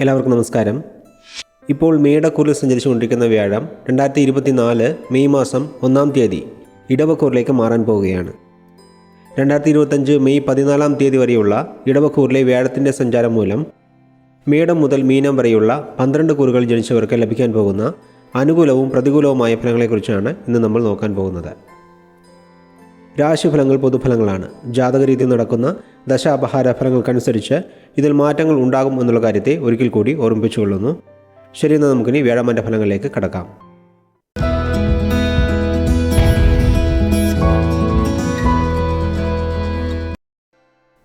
എല്ലാവർക്കും നമസ്കാരം. ഇപ്പോൾ മേടക്കൂറിൽ സഞ്ചരിച്ചുകൊണ്ടിരിക്കുന്ന വ്യാഴം രണ്ടായിരത്തി ഇരുപത്തിനാല് മെയ് മാസം ഒന്നാം തീയതി ഇടവക്കൂറിലേക്ക് മാറാൻ പോവുകയാണ്. രണ്ടായിരത്തി ഇരുപത്തഞ്ച് മെയ് പതിനാലാം തീയതി വരെയുള്ള ഇടവക്കൂറിലെ വ്യാഴത്തിന്റെ സഞ്ചാരം മൂലം മേടം മുതൽ മീനം വരെയുള്ള പന്ത്രണ്ട് കൂറുകൾ ജനിച്ചവർക്ക് ലഭിക്കാൻ പോകുന്ന അനുകൂലവും പ്രതികൂലവുമായ ഫലങ്ങളെക്കുറിച്ചാണ് ഇന്ന് നമ്മൾ നോക്കാൻ പോകുന്നത്. രാശിഫലങ്ങൾ പൊതുഫലങ്ങളാണ്. ജാതക രീതിയിൽ നടക്കുന്ന ദശാപഹാര ഫലങ്ങൾക്കനുസരിച്ച് ഇതിൽ മാറ്റങ്ങൾ ഉണ്ടാകും എന്നുള്ള കാര്യത്തെ ഒരിക്കൽ കൂടി ഓർമ്മിപ്പിച്ചുകൊള്ളുന്നു. ശരി എന്നാൽ നമുക്കിനി വ്യാഴമാന്റെ ഫലങ്ങളിലേക്ക് കടക്കാം.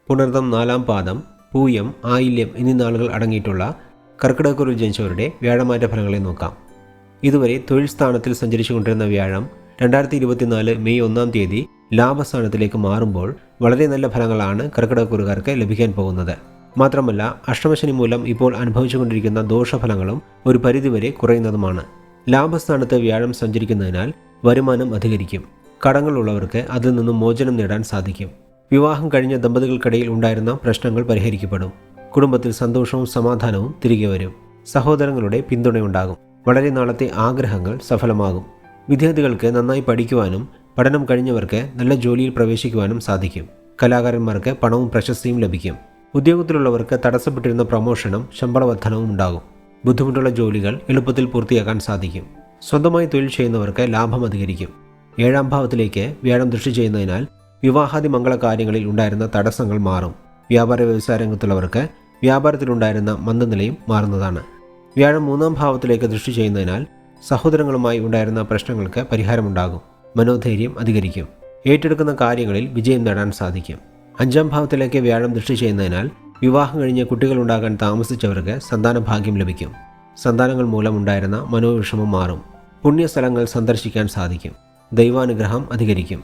പുണർദം നാലാം പാദം പൂയം ആയില്യം എന്നീ നാളുകൾ അടങ്ങിയിട്ടുള്ള കർക്കിടകക്കുറിൽ ജനിച്ചവരുടെ വ്യാഴമാറ്റ ഫലങ്ങളെ നോക്കാം. ഇതുവരെ തൊഴിൽ സ്ഥാനത്തിൽ സഞ്ചരിച്ചു കൊണ്ടിരുന്ന വ്യാഴം രണ്ടായിരത്തി ഇരുപത്തിനാല് മെയ് ഒന്നാം തീയതി ലാഭസ്ഥാനത്തിലേക്ക് മാറുമ്പോൾ വളരെ നല്ല ഫലങ്ങളാണ് കർക്കിടകക്കുറുകാർക്ക് ലഭിക്കാൻ പോകുന്നത്. മാത്രമല്ല അഷ്ടമശനി മൂലം ഇപ്പോൾ അനുഭവിച്ചുകൊണ്ടിരിക്കുന്ന ദോഷഫലങ്ങളും ഒരു പരിധിവരെ കുറയുന്നതുമാണ്. ലാഭസ്ഥാനത്ത് വ്യാഴം സഞ്ചരിക്കുന്നതിനാൽ വരുമാനം അധികരിക്കും. കടങ്ങളുള്ളവർക്ക് അതിൽ നിന്നും മോചനം നേടാൻ സാധിക്കും. വിവാഹം കഴിഞ്ഞ ദമ്പതികൾക്കിടയിൽ ഉണ്ടായിരുന്ന പ്രശ്നങ്ങൾ പരിഹരിക്കപ്പെടും. കുടുംബത്തിൽ സന്തോഷവും സമാധാനവും തിരികെ വരും. സഹോദരങ്ങളുടെ പിന്തുണയുണ്ടാകും. വളരെ നാളത്തെ ആഗ്രഹങ്ങൾ സഫലമാകും. വിദ്യാർത്ഥികൾക്ക് നന്നായി പഠിക്കുവാനും പഠനം കഴിഞ്ഞവർക്ക് നല്ല ജോലിയിൽ പ്രവേശിക്കുവാനും സാധിക്കും. കലാകാരന്മാർക്ക് പണവും പ്രശസ്തിയും ലഭിക്കും. ഉദ്യോഗത്തിലുള്ളവർക്ക് തടസ്സപ്പെട്ടിരുന്ന പ്രമോഷനും ശമ്പള വർധനവും ഉണ്ടാകും. ബുദ്ധിമുട്ടുള്ള ജോലികൾ എളുപ്പത്തിൽ പൂർത്തിയാക്കാൻ സാധിക്കും. സ്വന്തമായി തൊഴിൽ ചെയ്യുന്നവർക്ക് ലാഭം അധികരിക്കും. ഏഴാം ഭാവത്തിലേക്ക് വ്യാഴം ദൃഷ്ടി ചെയ്യുന്നതിനാൽ വിവാഹാദി മംഗള കാര്യങ്ങളിൽ ഉണ്ടായിരുന്ന തടസ്സങ്ങൾ മാറും. വ്യാപാര വ്യവസായ രംഗത്തുള്ളവർക്ക് വ്യാപാരത്തിലുണ്ടായിരുന്ന മന്ദനിലയും മാറുന്നതാണ്. വ്യാഴം മൂന്നാം ഭാവത്തിലേക്ക് ദൃഷ്ടി ചെയ്യുന്നതിനാൽ സഹോദരങ്ങളുമായി ഉണ്ടായിരുന്ന പ്രശ്നങ്ങൾക്ക് പരിഹാരമുണ്ടാകും. മനോധൈര്യം അധികരിക്കും. ഏറ്റെടുക്കുന്ന കാര്യങ്ങളിൽ വിജയം നേടാൻ സാധിക്കും. അഞ്ചാം ഭാവത്തിലേക്ക് വ്യാഴം ദൃഷ്ടി ചെയ്യുന്നതിനാൽ വിവാഹം കഴിഞ്ഞ് കുട്ടികളുണ്ടാകാൻ താമസിച്ചവർക്ക് സന്താന ഭാഗ്യം ലഭിക്കും. സന്താനങ്ങൾ മൂലമുണ്ടായിരുന്ന മനോവിഷമം മാറും. പുണ്യസ്ഥലങ്ങൾ സന്ദർശിക്കാൻ സാധിക്കും. ദൈവാനുഗ്രഹം അധികരിക്കും.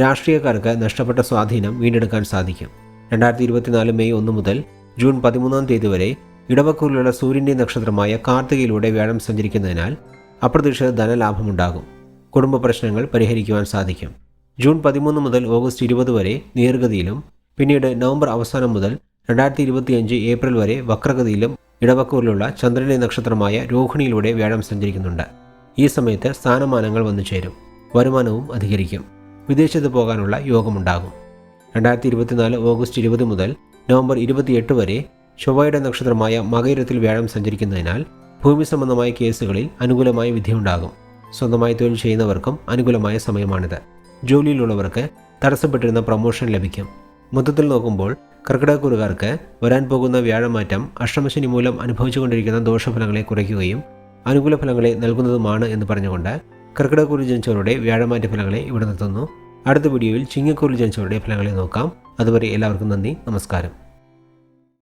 രാഷ്ട്രീയക്കാർക്ക് നഷ്ടപ്പെട്ട സ്വാധീനം വീണ്ടെടുക്കാൻ സാധിക്കും. രണ്ടായിരത്തി ഇരുപത്തിനാല് മെയ് ഒന്ന് മുതൽ ജൂൺ പതിമൂന്നാം തീയതി വരെ ഇടവക്കൂറിലുള്ള സൂര്യന്റെ നക്ഷത്രമായ കാർത്തികയിലൂടെ വ്യാഴം സഞ്ചരിക്കുന്നതിനാൽ അപ്രതീക്ഷിത ധനലാഭമുണ്ടാകും. കുടുംബ പ്രശ്നങ്ങൾ പരിഹരിക്കുവാൻ സാധിക്കും. ജൂൺ പതിമൂന്ന് മുതൽ ഓഗസ്റ്റ് ഇരുപത് വരെ നീർഗതിയിലും പിന്നീട് നവംബർ അവസാനം മുതൽ രണ്ടായിരത്തി ഇരുപത്തിയഞ്ച് ഏപ്രിൽ വരെ വക്രഗതിയിലും ഇടവക്കൂറിലുള്ള ചന്ദ്രനെ നക്ഷത്രമായ രോഹിണിയിലൂടെ വ്യാഴം സഞ്ചരിക്കുന്നുണ്ട്. ഈ സമയത്ത് സ്ഥാനമാനങ്ങൾ വന്നു ചേരും. വരുമാനവും അധികരിക്കും. വിദേശത്ത് പോകാനുള്ള യോഗമുണ്ടാകും. രണ്ടായിരത്തി ഇരുപത്തിനാല് ഓഗസ്റ്റ് ഇരുപത് മുതൽ നവംബർ ഇരുപത്തിയെട്ട് വരെ ചൊവ്വയുടെ നക്ഷത്രമായ മകയിരത്തിൽ വ്യാഴം സഞ്ചരിക്കുന്നതിനാൽ ഭൂമി സംബന്ധമായ കേസുകളിൽ അനുകൂലമായ വിധിയുണ്ടാകും. സ്വന്തമായി തൊഴിൽ ചെയ്യുന്നവർക്കും അനുകൂലമായ സമയമാണിത്. ജോലിയിലുള്ളവർക്ക് തടസ്സപ്പെട്ടിരുന്ന പ്രൊമോഷൻ ലഭിക്കും. മൊത്തത്തിൽ നോക്കുമ്പോൾ കർക്കിടകക്കുറുകാർക്ക് വരാൻ പോകുന്ന വ്യാഴമാറ്റം അഷ്ടമശനി മൂലം അനുഭവിച്ചുകൊണ്ടിരിക്കുന്ന ദോഷഫലങ്ങളെ കുറയ്ക്കുകയും അനുകൂല ഫലങ്ങളെ നൽകുന്നതുമാണ് എന്ന് പറഞ്ഞുകൊണ്ട് കർക്കിടകക്കുറി ജനിച്ചവരുടെ വ്യാഴമാറ്റ ഫലങ്ങളെ ഇവിടെ നിർത്തുന്നു. അടുത്ത വീഡിയോയിൽ ചിങ്ങക്കൂറിൽ ജനിച്ചവരുടെ ഫലങ്ങളെ നോക്കാം. അതുവരെ എല്ലാവർക്കും നന്ദി. നമസ്കാരം.